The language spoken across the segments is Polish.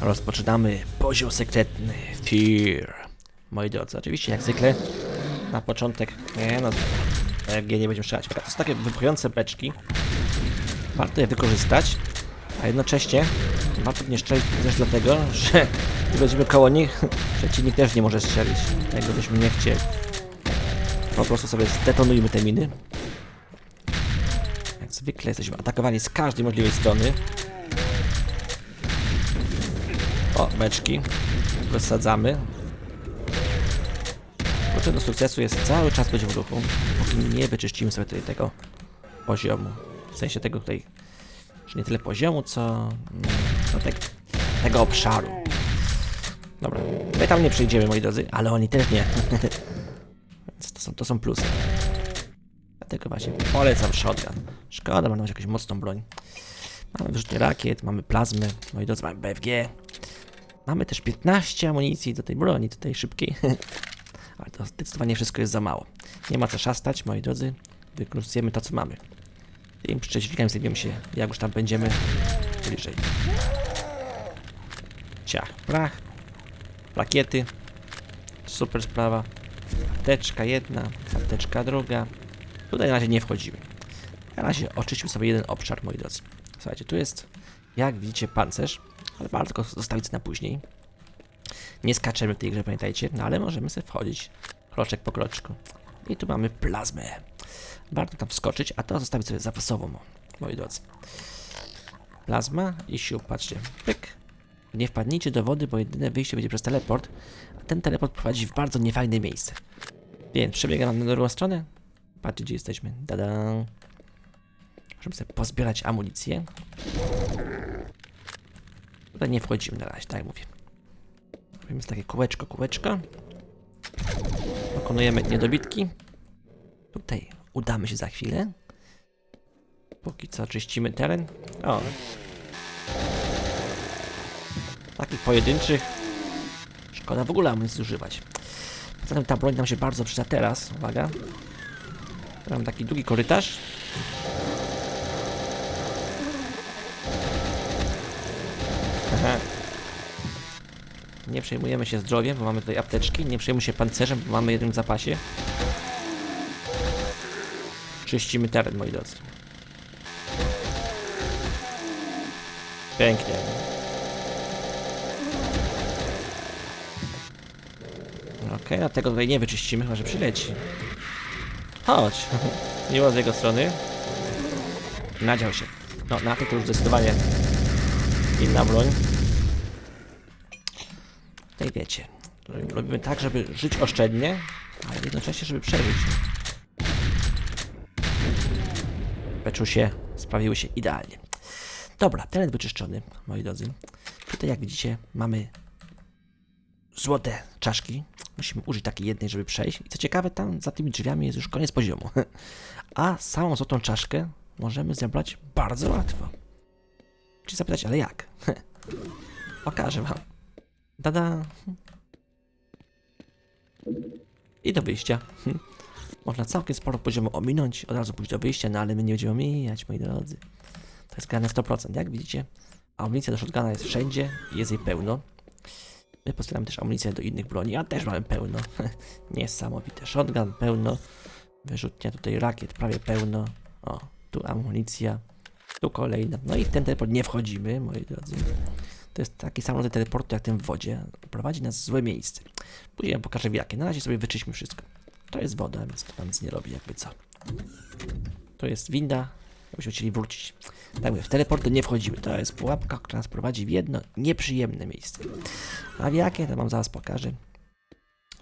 Rozpoczynamy poziom sekretny Fear. Moi drodzy, oczywiście jak zwykle na początek, nie no, EG nie będziemy strzelać. To są takie wybuchające beczki. Warto je wykorzystać, a jednocześnie warto nie strzelić też dlatego, że gdy będziemy koło nich, przeciwnik też nie może strzelić. Tego byśmy nie chcieli. Po prostu sobie zdetonujmy te miny. Jak zwykle jesteśmy atakowani z każdej możliwej strony. O, beczki. Wysadzamy. Kluczem do sukcesu jest cały czas być w ruchu, póki nie wyczyścimy sobie tutaj tego poziomu. W sensie tego tutaj, że nie tyle poziomu, co no, te, tego obszaru. Dobra, my tam nie przejdziemy, moi drodzy, ale oni też nie. Więc to są, to są plusy. Dlatego właśnie polecam shotgun. Szkoda, mamy jakąś mocną broń. Mamy wyrzutnie rakiet, mamy plazmy, moi drodzy, mamy BFG. Mamy też 15 amunicji do tej broni, tutaj szybkiej. Ale to zdecydowanie wszystko jest za mało. Nie ma co szastać, moi drodzy. Wykorzystujemy to, co mamy. Tym przeciwnikami zajmiemy się, jak już tam będziemy bliżej. Ciach, prach. Rakiety. Super sprawa. Apteczka jedna, apteczka druga. Tutaj na razie nie wchodzimy. Na razie oczyścimy sobie jeden obszar, moi drodzy. Słuchajcie, tu jest, jak widzicie, pancerz, ale warto zostawić na później. Nie skaczemy w tej grze, pamiętajcie, no ale możemy sobie wchodzić kroczek po kroczku. I tu mamy plazmę. Warto tam wskoczyć, a to zostawić sobie zapasową, moi drodzy. Plazma i sił, patrzcie, pyk. Nie wpadnijcie do wody, bo jedyne wyjście będzie przez teleport, a ten teleport prowadzi w bardzo niefajne miejsce. Więc przebiegam na drugą stronę. Patrzcie, gdzie jesteśmy. Dada. Możemy sobie pozbierać amunicję. Tutaj nie wchodzimy na razie, tak mówię. Robimy takie kółeczko, kółeczko. Pokonujemy niedobitki. Tutaj udamy się za chwilę. Póki co czyścimy teren. O. Takich pojedynczych. Szkoda w ogóle amunicji zużywać. Poza tym ta broń nam się bardzo przyda teraz. Uwaga. Mam taki długi korytarz. Nie przejmujemy się zdrowiem, bo mamy tutaj apteczki. Nie przejmujemy się pancerzem, bo mamy jeden w zapasie. Czyścimy teren, moi drodzy. Pięknie. Okej, a tego tutaj nie wyczyścimy, chyba że przyleci. Chodź. Miło z jego strony. Nadział się. No, na to to już zdecydowanie inna broń. Tutaj wiecie, robimy tak, żeby żyć oszczędnie, ale jednocześnie, żeby przeżyć. Beczusie sprawiły się idealnie. Dobra, teren wyczyszczony, moi drodzy. Tutaj, jak widzicie, mamy złote czaszki. Musimy użyć takiej jednej, żeby przejść. I co ciekawe, tam za tymi drzwiami jest już koniec poziomu. A samą złotą czaszkę możemy zebrać bardzo łatwo. Czy zapytać, ale jak? Pokażę wam. Tada! I do wyjścia. Można całkiem sporo poziomu ominąć, od razu pójść do wyjścia, no ale my nie będziemy omijać, moi drodzy. To jest grane 100%, jak widzicie. Amunicja do shotguna jest wszędzie jest jej pełno. My postawiamy też amunicję do innych broni, a też mamy pełno. Niesamowite. Shotgun pełno. Wyrzutnia tutaj rakiet prawie pełno. O, tu amunicja. Tu kolejna. No i w ten teleport nie wchodzimy, moi drodzy. To jest taki sam rodzaj teleportu jak ten w wodzie. Prowadzi nas w złe miejsce. Później pokażę w jakie. Na razie sobie wyczyśmy wszystko. To jest woda, więc to tam nic nie robi, jakby co. To jest winda, jakbyśmy chcieli wrócić. Tak mówię, w teleporty nie wchodzimy. To jest pułapka, która nas prowadzi w jedno nieprzyjemne miejsce. A w jakie, to wam zaraz pokażę.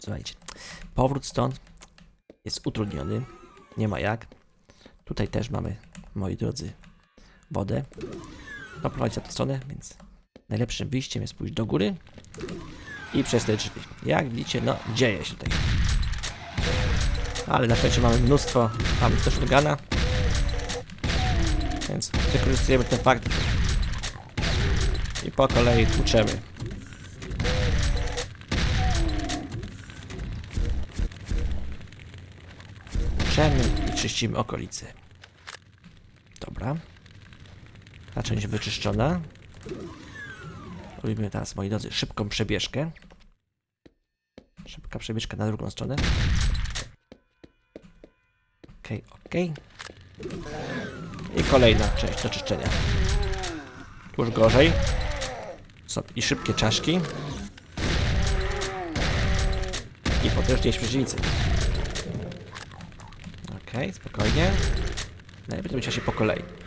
Słuchajcie, powrót stąd jest utrudniony. Nie ma jak. Tutaj też mamy, moi drodzy, wodę. To prowadzi na tę stronę, więc najlepszym wyjściem jest pójść do góry i przez te drzwi. Jak widzicie, no dzieje się tutaj. Ale na szczęście mamy mnóstwo, mamy też shotguna. Więc wykorzystujemy ten fakt i po kolei tłuczemy. Tłuczemy i czyścimy okolice. Dobra. Ta część wyczyszczona. Robimy teraz, moi drodzy, szybką przebieżkę. Szybka przebieżka na drugą stronę. Okej, okej. I kolejna część do czyszczenia. Już gorzej. Są i szybkie czaszki. I potężniejsi przeciwnicy. Okej, spokojnie. Najlepiej to będzie się po kolei.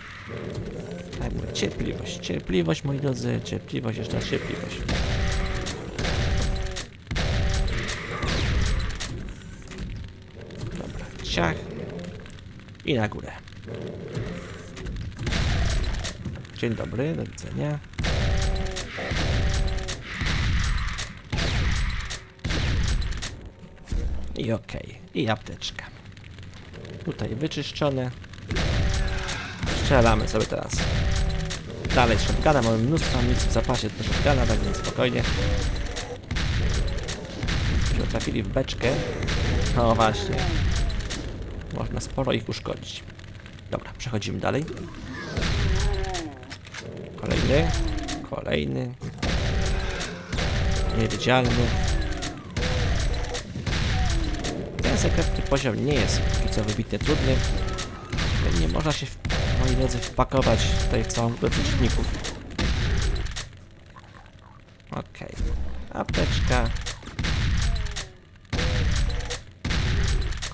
Mówię, cierpliwość, cierpliwość moi drodzy, cierpliwość, jeszcze raz cierpliwość. Dobra, ciach. I na górę. Dzień dobry, do widzenia. I okej, i apteczka. Tutaj wyczyszczone. Strzelamy sobie teraz. Dalej z shotguna, mamy mnóstwo amunicji w zapasie do shotguna, tak więc spokojnie. Myśmy trafili w beczkę. No właśnie. Można sporo ich uszkodzić. Dobra, przechodzimy dalej. Kolejny. Kolejny. Niewidzialny. Ten sekretny poziom nie jest póki co wybitnie trudny. Nie można się, moi drodzy, wpakować tutaj w całą grupę przeciwników. Okej. Apteczka.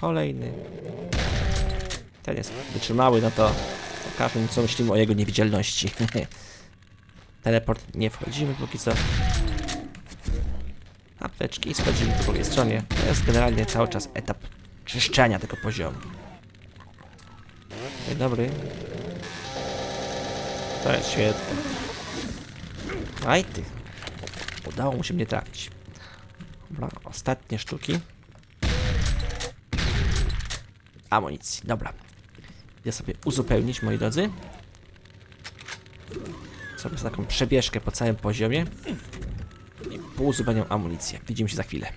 Kolejny. Ten jest wytrzymały, no to pokażmy co myślimy o jego niewidzialności. Teleport nie wchodzimy póki co. Apteczki i schodzimy po drugiej stronie. To jest generalnie cały czas etap czyszczenia tego poziomu. Dzień dobry. To jest świetne. Aj ty. Udało mu się mnie trafić. Dobra, ostatnie sztuki. Amunicji, dobra. Idę sobie uzupełnić, moi drodzy. Sobie taką przebieżkę po całym poziomie. I pouzupełniam amunicję. Widzimy się za chwilę.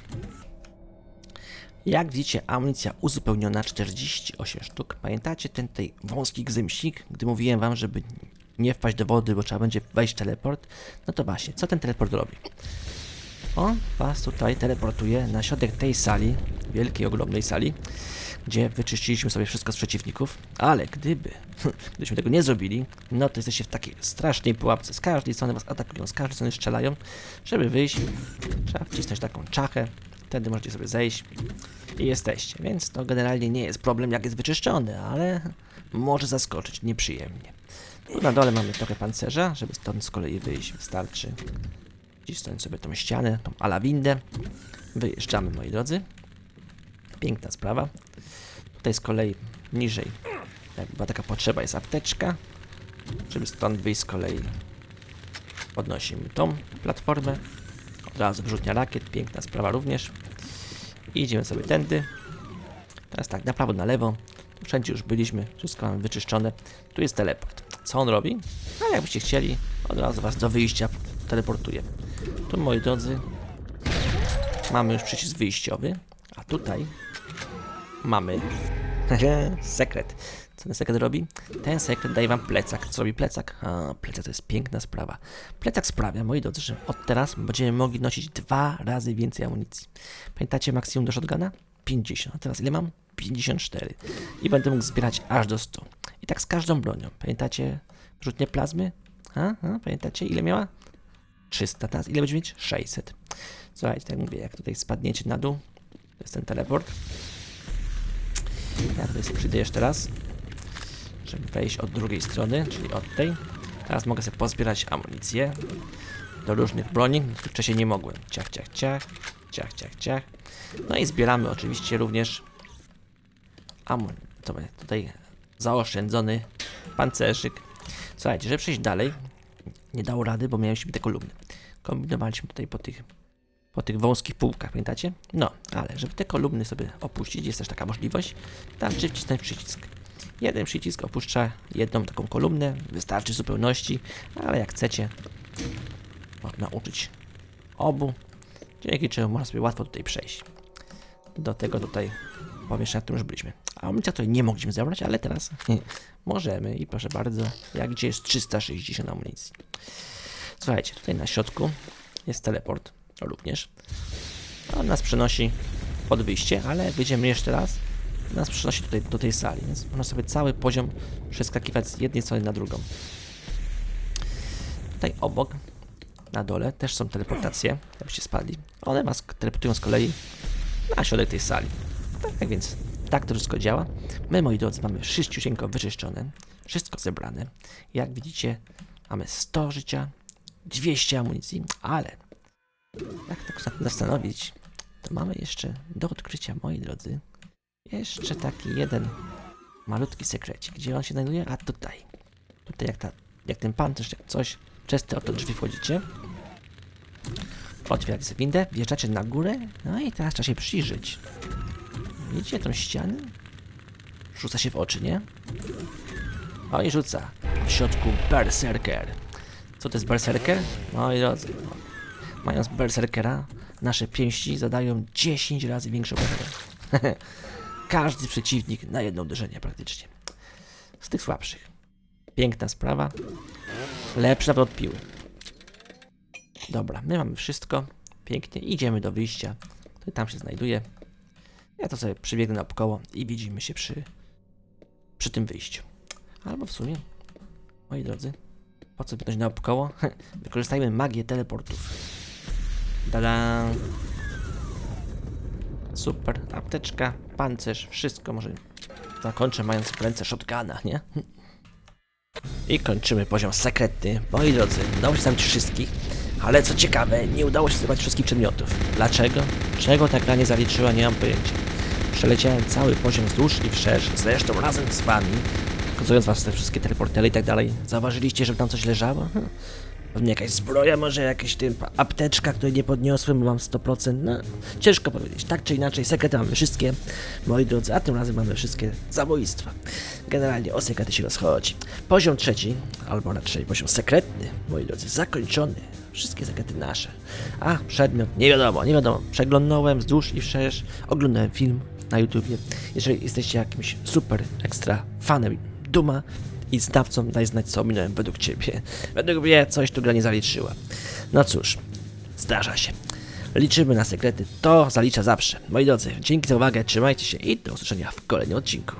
Jak widzicie, amunicja uzupełniona 48 sztuk. Pamiętacie ten tutaj wąski gzymsik, gdy mówiłem wam, żeby nie wpaść do wody, bo trzeba będzie wejść teleport? No to właśnie, co ten teleport robi? On was tutaj teleportuje na środek tej sali, wielkiej, ogromnej sali, gdzie wyczyściliśmy sobie wszystko z przeciwników, ale gdyby, gdybyśmy tego nie zrobili, no to jesteście w takiej strasznej pułapce. Z każdej strony was atakują, z każdej strony strzelają. Żeby wyjść, trzeba wcisnąć taką czachę, wtedy możecie sobie zejść i jesteście. Więc to generalnie nie jest problem, jak jest wyczyszczony, ale może zaskoczyć nieprzyjemnie. Tu na dole mamy trochę pancerza, żeby stąd z kolei wyjść. Wystarczy wcisnąć sobie tą ścianę, tą alawindę. Wyjeżdżamy, moi drodzy. Piękna sprawa. Tutaj z kolei niżej, jak była taka potrzeba, jest apteczka. Żeby stąd wyjść z kolei, podnosimy tą platformę. Od razu wyrzutnia rakiet, piękna sprawa również. I idziemy sobie tędy. Teraz tak, na prawo, na lewo. Wszędzie już byliśmy, wszystko mamy wyczyszczone. Tu jest teleport. Co on robi? A jakbyście chcieli, od razu was do wyjścia teleportuje. Tu, moi drodzy, mamy już przycisk wyjściowy, a tutaj mamy sekret. Co ten sekret robi? Ten sekret daje wam plecak. Co robi plecak? A, plecak to jest piękna sprawa. Plecak sprawia, moi drodzy, że od teraz będziemy mogli nosić dwa razy więcej amunicji. Pamiętacie maksimum do shotguna? 50. A teraz ile mam? 54. I będę mógł zbierać aż do 100. I tak z każdą bronią. Pamiętacie rzutnie plazmy? A, a, pamiętacie ile miała? 300. Teraz ile będzie mieć? 600. Słuchajcie, tak mówię, jak tutaj spadniecie na dół, to jest ten teleport. Ja tutaj przyjdę jeszcze raz, żeby wejść od drugiej strony, czyli od tej. Teraz mogę sobie pozbierać amunicję do różnych broni, których wcześniej nie mogłem. Ciach, ciach, ciach, ciach, ciach, ciach. No i zbieramy oczywiście również amun. To będzie tutaj zaoszczędzony pancerzyk. Słuchajcie, żeby przejść dalej, nie dało rady, bo sobie te kolumny. Kombinowaliśmy tutaj po tych, po tych wąskich półkach, pamiętacie? No, ale żeby te kolumny sobie opuścić, jest też taka możliwość, wystarczy wcisnąć przycisk. Jeden przycisk opuszcza jedną taką kolumnę, wystarczy w zupełności, ale jak chcecie, można uczyć obu, dzięki czemu można sobie łatwo tutaj przejść. Do tego tutaj pomieszczenia, w którym już byliśmy. A amunicja tutaj nie mogliśmy zabrać, ale teraz możemy i proszę bardzo, jak gdzie jest 360 amunicji. Słuchajcie, tutaj na środku jest teleport, również. On nas przenosi pod wyjście, ale wyjdziemy jeszcze raz. Nas przenosi tutaj do tej sali, więc można sobie cały poziom przeskakiwać z jednej strony na drugą. Tutaj obok, na dole, też są teleportacje, jakbyście spadli. One was teleportują z kolei na środek tej sali. Tak więc, tak to wszystko działa. My, moi drodzy, mamy szyściusieńko wyczyszczone, wszystko zebrane. Jak widzicie, mamy 100 życia, 200 amunicji, ale jak tak zastanowić, to mamy jeszcze do odkrycia, moi drodzy, jeszcze taki jeden malutki sekrecik. Gdzie on się znajduje? A tutaj. Tutaj jak, ta, jak ten pancerz, jak coś, przez te oto drzwi wchodzicie. Otwieracie sobie windę, wjeżdżacie na górę, no i teraz trzeba się przyjrzeć. Widzicie tą ścianę? Rzuca się w oczy, nie? O i rzuca. W środku berserker. Co to jest berserker? Moi drodzy, no. mając berserkera, nasze pięści zadają 10 razy większe obrażenia. Każdy przeciwnik na jedno uderzenie praktycznie. Z tych słabszych. Piękna sprawa. Lepsza od piły. Dobra, my mamy wszystko. Pięknie. Idziemy do wyjścia. To tam się znajduje. Ja to sobie przybiegnę naokoło i widzimy się przy, przy tym wyjściu. Albo w sumie, moi drodzy, po co biegnąć naokoło? Wykorzystajmy magię teleportów. Tada! Super, apteczka, pancerz, wszystko może zakończę mając w ręce shotguna, nie? I kończymy poziom sekretny. Moi drodzy, udało się zabić wszystkich, ale co ciekawe, nie udało się zebrać wszystkich przedmiotów. Dlaczego? Czego ta gra nie zaliczyła, nie mam pojęcia. Przeleciałem cały poziom wzdłuż i wszerz, zresztą razem z wami, pokazując was te wszystkie teleportery i tak dalej. Zauważyliście, że tam coś leżało? Pewnie jakaś zbroja, może jakaś tym, apteczka, której nie podniosłem, bo mam 100%. No, ciężko powiedzieć. Tak czy inaczej, sekrety mamy wszystkie, moi drodzy, a tym razem mamy wszystkie zabójstwa. Generalnie o sekrety się rozchodzi. Poziom trzeci, albo raczej poziom sekretny, moi drodzy, zakończony. Wszystkie sekrety nasze. A, przedmiot, nie wiadomo, nie wiadomo. Przeglądnąłem wzdłuż i wszerz, oglądałem film na YouTubie. Jeżeli jesteście jakimś super ekstra fanem Duma i znawcą, daj znać co ominąłem według ciebie. Według mnie coś tu gra nie zaliczyła. No cóż, zdarza się. Liczymy na sekrety, to zalicza zawsze. Moi drodzy, dzięki za uwagę, trzymajcie się i do usłyszenia w kolejnym odcinku.